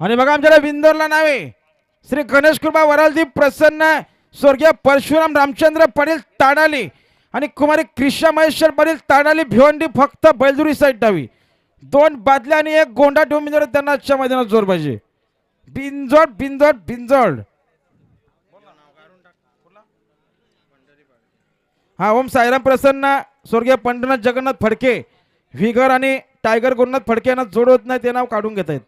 आणि बघा आमच्याकडे विंदोरला नावे. श्री गणेश कृपा वरालदीप प्रसन्न स्वर्गीय परशुराम रामचंद्र पाटील ताडाली आणि कुमारी क्रिशा महेश्वर पाटील ताडाली भिवंडी फक्त बैलदुरी साईड डावी. दोन बादल्या आणि एक गोंडा ठेवून बिंदोर त्यांना आजच्या मैदानात जोर पाहिजे. बिंजोड बिंजोड बिंजोड हा ओम साईराम प्रसन्न स्वर्गीय पंढरनाथ जगन्नाथ फडके व्हिगर आणि टायगर गुरुनाथ फडके यांना जोड होत नाही ते नाव काढून घेत आहेत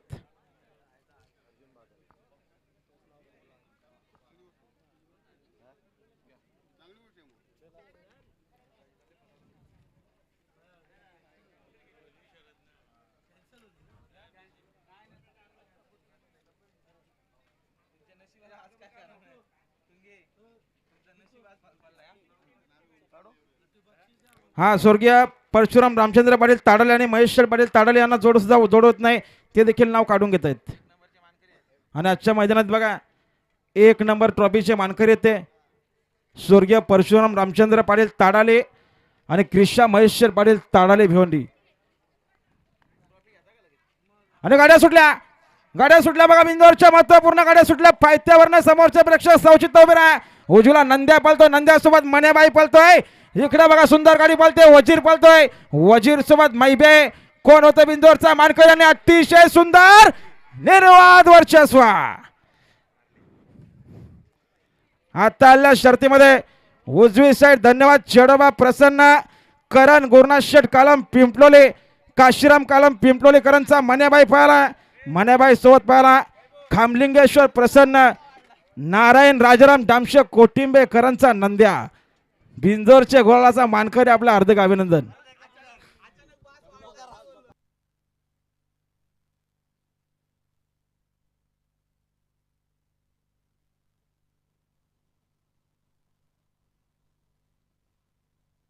हा स्वर्गीय परशुराम रामचंद्र पाटील ताडाले आणि महेश्वर पाटील ताडाले यांना जोड सुद्धा जोड होत नाही. ते देखील नाव काढून घेत आहेत. आणि आजच्या मैदानात बघा एक नंबर ट्रॉफीचे मानकरी येते. स्वर्गीय परशुराम रामचंद्र पाटील ताडाले आणि क्रिशा महेश्वर पाटील ताडाले भिवंडी. आणि गाड्या सुटल्या. गाड्या सुटल्या बघा बिंदोरच्या महत्त्वपूर्ण गाड्या सुटल्या. पायथ्यावरनं समोरचे प्रेक्षक सवचित उभे राहा. उजूला नंद्या पळतोय नंद्यासोबत मनेबाई पळतोय. इकडे बघा सुंदर गाडी पळते वजीर पळतोय. वजीर सोबत मैबे. कोण होतं बिंदोरचा? मानकरी आणि अतिशय सुंदर निर्वाद वर्चस्व. आता आलेल्या शर्तीमध्ये. उजवी साईड धन्यवाद चेडोबा प्रसन्न. करण गुरुनाथ शेठ कालम पिंपलोले. काशीराम कालम पिंपलोलेकरांचा मन्याबाई पळाला. मन्याबाई सोबत पाहिला. खामलिंगेश्वर प्रसन्न. नारायण राजाराम डामशे कोटिंबेकरांचा नंद्या. बिंजोरच्या गोळाचा मानकरी आपलं हार्दिक अभिनंदन.